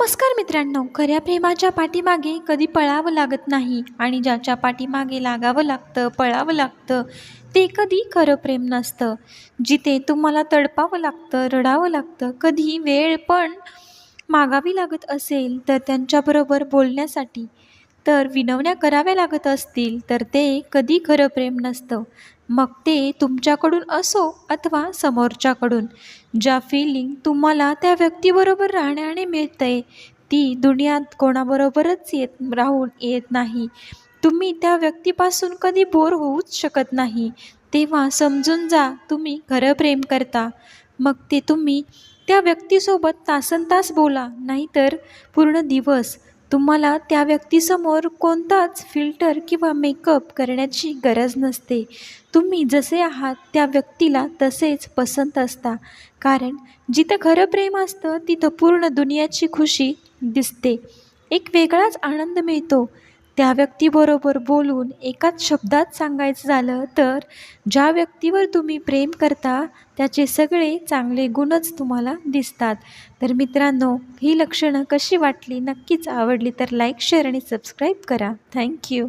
नमस्कार मित्रांनो खऱ्या प्रेमाच्या पाठीमागे कधी पळावं लागत नाही आणि ज्याच्या पाठीमागे लागावं लागतं पळावं लागतं ते कधी खरं प्रेम नसतं. जिथे तुम्हाला तडपावं लागतं रडावं लागतं कधी वेळ पण मागावी लागत असेल तर त्यांच्याबरोबर बोलण्यासाठी तर विनवण्या कराव्या लागत असतील तर ते कधी खरं प्रेम नसतं. मग ते तुमच्याकडून असो अथवा समोरच्याकडून. ज्या फिलिंग तुम्हाला त्या व्यक्तीबरोबर राहण्याने मिळते ती दुनियात कोणाबरोबरच येत राहून येत नाही. तुम्ही त्या व्यक्तीपासून कधी बोर होऊच शकत नाही. तेव्हा समजून जा तुम्ही खरं प्रेम करता. मग ते तुम्ही त्या व्यक्तीसोबत तासनतास बोला नाहीतर पूर्ण दिवस तुम्हाला त्या व्यक्तीसमोर कोणताच फिल्टर किंवा मेकअप करण्याची गरज नसते. तुम्ही जसे आहात त्या व्यक्तीला तसेच पसंत असता. कारण जिथं खरं प्रेम असतं तिथं पूर्ण दुनियाची खुशी दिसते. एक वेगळाच आनंद मिळतो. त्या व्यक्तीबरोबर बोलून एकाच शब्दात सांगायचं झालं तर ज्या व्यक्तीवर तुम्ही प्रेम करता त्याचे सगळे चांगले गुणच तुम्हाला दिसतात. तर मित्रांनो ही लक्षणं कशी वाटली नक्कीच आवडली तर लाईक शेअर आणि सबस्क्राईब करा. Thank you